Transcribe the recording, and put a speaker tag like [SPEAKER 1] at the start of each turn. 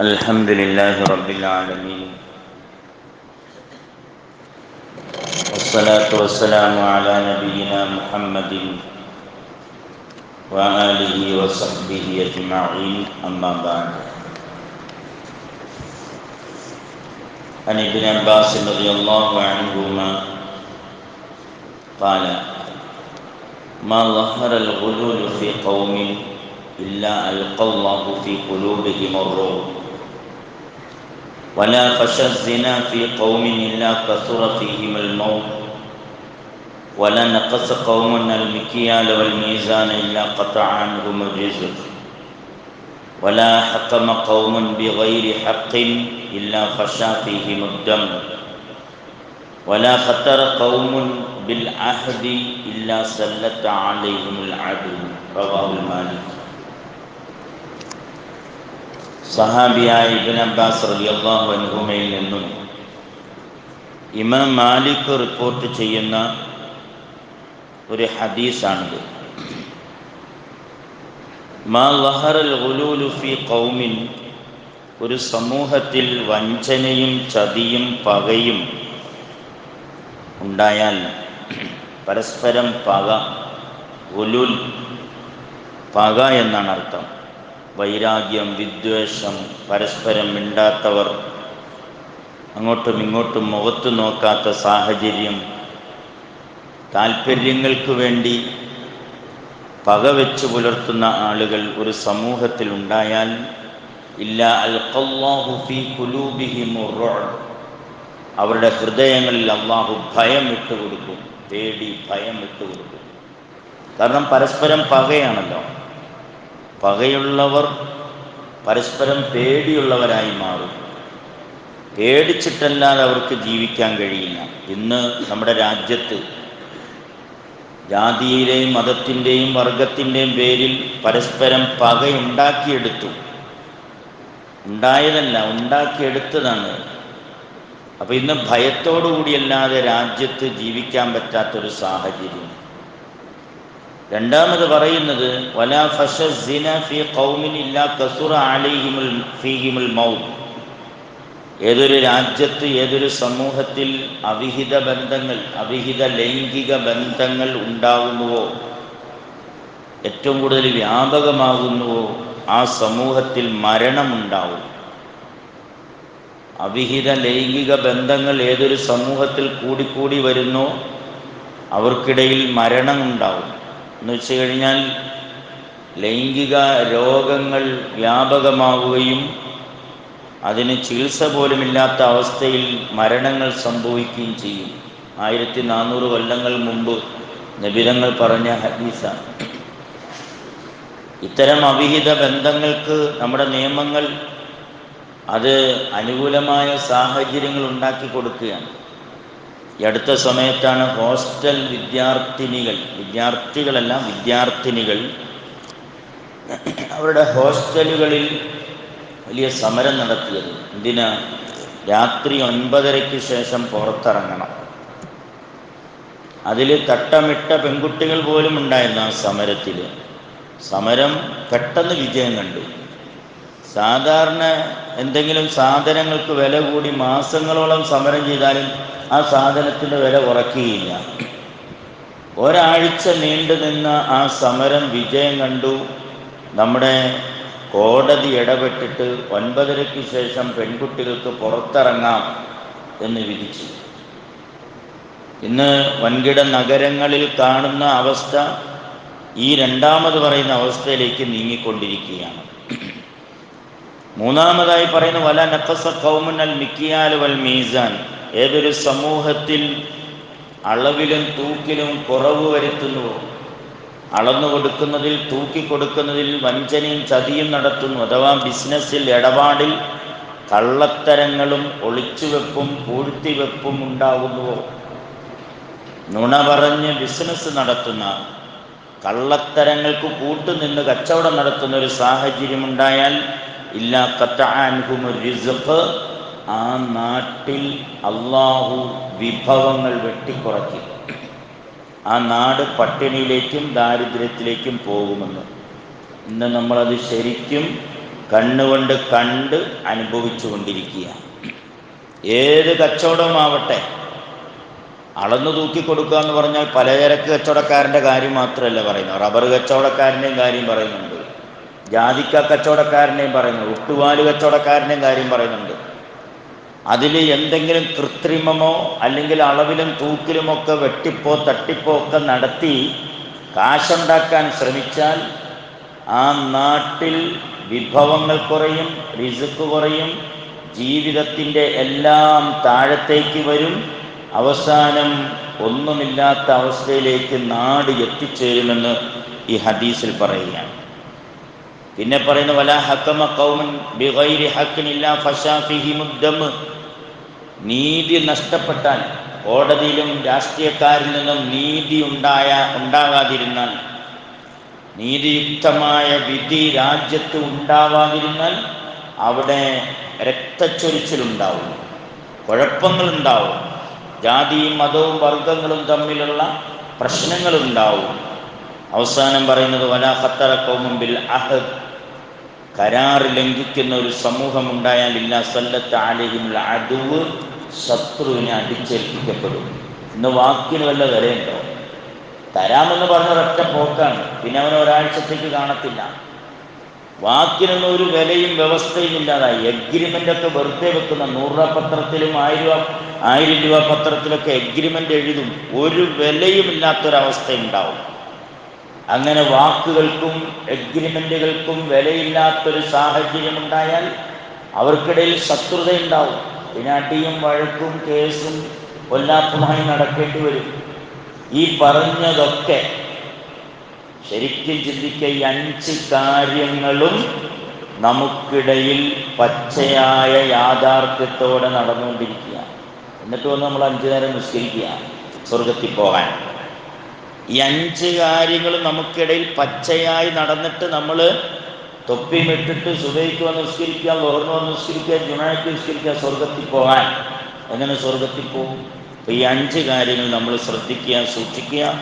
[SPEAKER 1] الحمد لله رب العالمين. والصلاة والسلام على نبينا محمد وآله وصحبه أجمعين. أما بعد. عن ابن عباس رضي الله عنهما قال ما ظهر الغلول في قوم إلا ألقى الله في قلوبهم الرعب ولا خشى الزنا في قوم إلا كثر فيهم الموت ولا نقص قوم المكيال والميزان إلا قطع عنهم الرزق ولا حكم قوم بغير حق إلا خشى فيهم الدم ولا خطر قوم بالعهد إلا سلط عليهم العدو رواه المالك സഹാബിയായ ഇബിൻ Abbas റളിയല്ലാഹു അൻഹുമയിൽ നിന്നും ഇമാം മാലിക് റിപ്പോർട്ട് ചെയ്യുന്ന ഒരു ഹദീസാണിത്. മാ ലഹറൽ ഫി ഖൗമിൻ ഒരു സമൂഹത്തിൽ വഞ്ചനയും ചതിയും പകയും ഉണ്ടായാൽ പരസ്പരം പക ഒലുൽ പക എന്നാണ് അർത്ഥം. വൈരാഗ്യം വിദ്വേഷം പരസ്പരം മിണ്ടാത്തവർ അങ്ങോട്ടും ഇങ്ങോട്ടും മുഖത്ത് നോക്കാത്ത സാഹചര്യം താല്പര്യങ്ങൾക്ക് വേണ്ടി പകവെച്ച് പുലർത്തുന്ന ആളുകൾ ഒരു സമൂഹത്തിൽ ഉണ്ടായാൽ ഇല്ല അൽഖല്ലാഹു ഫീ കുലൂബിഹിം അവരുടെ ഹൃദയങ്ങളിൽ അള്ളാഹു ഭയം ഇട്ടുകൊടുക്കും പേടി ഭയം ഇട്ടുകൊടുക്കും. കാരണം പരസ്പരം പകയാണല്ലോ. പകയുള്ളവർ പരസ്പരം പേടിയുള്ളവരായി മാറും. പേടിച്ചിട്ടല്ലാതെ അവർക്ക് ജീവിക്കാൻ കഴിയില്ല. ഇന്ന് നമ്മുടെ രാജ്യത്ത് ജാതിയിലെയും മതത്തിന്റെയും വർഗത്തിന്റെയും പേരിൽ പരസ്പരം പകയുണ്ടാക്കിയെടുത്തു. ഉണ്ടായതല്ല ഉണ്ടാക്കിയെടുത്തതാണ്. അപ്പോൾ ഇന്ന് ഭയത്തോടുകൂടിയല്ലാതെ രാജ്യത്ത് ജീവിക്കാൻ പറ്റാത്തൊരു സാഹചര്യം. രണ്ടാമത് പറയുന്നത് വലാ ഇല്ലാ മൗത്ത്. ഏതൊരു രാജ്യത്ത് ഏതൊരു സമൂഹത്തിൽ അവിഹിത ബന്ധങ്ങൾ അവിഹിത ലൈംഗിക ബന്ധങ്ങൾ ഉണ്ടാകുന്നുവോ ഏറ്റവും കൂടുതൽ വ്യാപകമാകുന്നുവോ ആ സമൂഹത്തിൽ മരണമുണ്ടാവും. അവിഹിത ലൈംഗിക ബന്ധങ്ങൾ ഏതൊരു സമൂഹത്തിൽ കൂടിക്കൂടി വരുന്നോ അവർക്കിടയിൽ മരണമുണ്ടാവും. എന്ന് വെച്ച് കഴിഞ്ഞാൽ ലൈംഗിക രോഗങ്ങൾ വ്യാപകമാവുകയും അതിന് ചികിത്സ പോലുമില്ലാത്ത അവസ്ഥയിൽ മരണങ്ങൾ സംഭവിക്കുകയും ചെയ്യും. ആയിരത്തി നാനൂറ് കൊല്ലങ്ങൾ മുമ്പ് നബിരങ്ങൾ പറഞ്ഞ ഹദീസ ഇത്തരം അവിഹിത ബന്ധങ്ങൾക്ക് നമ്മുടെ നിയമങ്ങൾ അത് അനുകൂലമായ സാഹചര്യങ്ങൾ ഉണ്ടാക്കി കൊടുക്കുകയാണ്. ഈ അടുത്ത സമയത്താണ് ഹോസ്റ്റൽ വിദ്യാർത്ഥിനികൾ വിദ്യാർത്ഥികളല്ല വിദ്യാർത്ഥിനികൾ അവരുടെ ഹോസ്റ്റലുകളിൽ വലിയ സമരം നടത്തിയത്. എന്തിനാ? രാത്രി ഒൻപതരയ്ക്ക് ശേഷം പുറത്തിറങ്ങണം. അതിൽ തട്ടമിട്ട പെൺകുട്ടികൾ പോലും ഉണ്ടായിരുന്നു ആ സമരത്തിൽ സമരം പെട്ടെന്ന് വിജയം കണ്ടു. സാധാരണ എന്തെങ്കിലും സാധനങ്ങൾക്ക് വില കൂടി മാസങ്ങളോളം സമരം ചെയ്താലും ആ സാധനത്തിന്റെ വില കുറയ്ക്കുകയില്ല ഒരാഴ്ച നീണ്ടു നിന്ന ആ സമരം വിജയം കണ്ടു. നമ്മുടെ കോടതി ഇടപെട്ടിട്ട് ഒൻപതരയ്ക്ക് ശേഷം പെൺകുട്ടികൾക്ക് പുറത്തിറങ്ങാം എന്ന് വിധിച്ചു. ഇന്ന് വൻകിട നഗരങ്ങളിൽ കാണുന്ന അവസ്ഥ ഈ രണ്ടാമത് പറയുന്ന അവസ്ഥയിലേക്ക് നീങ്ങിക്കൊണ്ടിരിക്കുകയാണ്. മൂന്നാമതായി പറയുന്ന വല മിക്കിയാൽ വൽ മീസാൻ. ഏതൊരു സമൂഹത്തിൽ അളവിലും തൂക്കിലും കുറവ് വരുത്തുന്നുവോ അളന്നു കൊടുക്കുന്നതിൽ തൂക്കി കൊടുക്കുന്നതിൽ വഞ്ചനയും ചതിയും നടത്തുന്നു. അഥവാ ബിസിനസ്സിൽ ഇടപാടിൽ കള്ളത്തരങ്ങളും ഒളിച്ചുവെപ്പും പൂഴ്ത്തിവെപ്പും ഉണ്ടാകുന്നുവോ നുണ പറഞ്ഞ് ബിസിനസ് നടത്തുന്ന കള്ളത്തരങ്ങൾക്ക് കൂട്ടുനിന്ന് കച്ചവടം നടത്തുന്ന ഒരു സാഹചര്യം ഉണ്ടായാൽ ഇല്ല ആ നാട്ടിൽ അള്ളാഹു വിഭവങ്ങൾ വെട്ടിക്കുറയ്ക്കും. ആ നാട് പട്ടിണിയിലേക്കും ദാരിദ്ര്യത്തിലേക്കും പോകുമെന്ന്. ഇന്ന് നമ്മളത് ശരിക്കും കണ്ണുകൊണ്ട് കണ്ട് അനുഭവിച്ചു കൊണ്ടിരിക്കുക ഏത് കച്ചവടമാവട്ടെ അളന്നു തൂക്കി കൊടുക്കുക എന്ന് പറഞ്ഞാൽ പലചരക്ക് കച്ചവടക്കാരന്റെ കാര്യം മാത്രമല്ല പറയുന്നത്. റബ്ബർ കച്ചവടക്കാരന്റെയും കാര്യം പറയുന്നുണ്ട്. ജാതിക്ക കച്ചവടക്കാരനെയും പറയുന്നു ഒട്ടുപാൽ കച്ചവടക്കാരനെയും കാര്യം പറയുന്നുണ്ട്. അതിൽ എന്തെങ്കിലും കൃത്രിമമോ അല്ലെങ്കിൽ അളവിലും തൂക്കിലുമൊക്കെ വെട്ടിപ്പോ തട്ടിപ്പോ ഒക്കെ നടത്തി കാശുണ്ടാക്കാൻ ശ്രമിച്ചാൽ ആ നാട്ടിൽ വിഭവങ്ങൾ കുറയും റിസുക്ക് കുറയും ജീവിതത്തിന്റെ എല്ലാം താഴത്തേക്ക് വരും. അവസാനം ഒന്നുമില്ലാത്ത അവസ്ഥയിലേക്ക് നാട് എത്തിച്ചേരുമെന്ന് ഈ ഹദീസിൽ പറയുകയാണ്. പിന്നെ പറയുന്നു വല ഹക്കമ കൗമൻ ബിഗൈരി ഹക്കിനില്ല ഫഷാഫിഹിമുദ്ദമ് നീതി നഷ്ടപ്പെട്ടാൽ കോടതിയിലും രാഷ്ട്രീയക്കാരിൽ നിന്നും നീതി ഉണ്ടായ ഉണ്ടാകാതിരുന്നാൽ നീതിയുക്തമായ വിധി രാജ്യത്ത് ഉണ്ടാവാതിരുന്നാൽ അവിടെ രക്തച്ചൊരിച്ചിലുണ്ടാവും കുഴപ്പങ്ങളുണ്ടാവും ജാതിയും മതവും വർഗങ്ങളും തമ്മിലുള്ള പ്രശ്നങ്ങളുണ്ടാവും. അവസാനം പറയുന്നത് വലാ ഖത്തറക്കവും മുമ്പിൽ അഹദ്. കരാർ ലംഘിക്കുന്ന ഒരു സമൂഹം ഉണ്ടായാൽ ഇല്ല സല്ലത്ത് ആലഹിമുള്ള അടുവ് ശത്രുവിനെ അടിച്ചേൽപ്പിക്കപ്പെടും. ഇന്ന് വാക്കിന് വല്ല വിലയുണ്ടോ? തരാമെന്ന് പറഞ്ഞ ഒരൊറ്റ പോക്കാണ്. പിന്നെ അവൻ ഒരാഴ്ചത്തേക്ക് കാണത്തില്ല. വാക്കിനൊന്നും ഒരു വിലയും വ്യവസ്ഥയും ഇല്ലാതായി. എഗ്രിമെന്റ് ഒക്കെ വെറുതെ വെക്കുന്ന നൂറ് രൂപ പത്രത്തിലും ആയിരം രൂപ ആയിരം രൂപ പത്രത്തിലൊക്കെ എഗ്രിമെന്റ് എഴുതും. ഒരു വിലയും ഇല്ലാത്തൊരവസ്ഥ ഉണ്ടാവും അങ്ങനെ വാക്കുകൾക്കും എഗ്രിമെന്റുകൾക്കും വിലയില്ലാത്തൊരു സാഹചര്യം ഉണ്ടായാൽ അവർക്കിടയിൽ ശത്രുതയുണ്ടാവും. പിന്നെ അടിയും വഴക്കും കേസും കൊല്ലാപ്പുമായി നടക്കേണ്ടി വരും. ഈ പറഞ്ഞതൊക്കെ ശരിക്കും ചിന്തിക്കുക ഈ അഞ്ച് കാര്യങ്ങളും നമുക്കിടയിൽ പച്ചയായ യാഥാർത്ഥ്യത്തോടെ നടന്നുകൊണ്ടിരിക്കുക എന്നിട്ട് വന്ന് നമ്മൾ അഞ്ചു നേരം നിസ്കരിക്കുക സ്വർഗത്തിൽ പോകാൻ. ഈ അഞ്ച് കാര്യങ്ങൾ നമുക്കിടയിൽ പച്ചയായി നടന്നിട്ട് നമ്മൾ തൊപ്പിമിട്ടിട്ട് സുബൈക്ക് വന്ന് നിസ്കരിക്കുക ലോഹറിന് വന്ന് നിസ്കരിക്കുക ജുമാക്ക് നിസ്കരിക്കുക സ്വർഗത്തിൽ പോകാൻ. എങ്ങനെ സ്വർഗത്തിൽ പോകും? അപ്പോൾ ഈ അഞ്ച് കാര്യങ്ങൾ നമ്മൾ ശ്രദ്ധിക്കുക സൂക്ഷിക്കുക.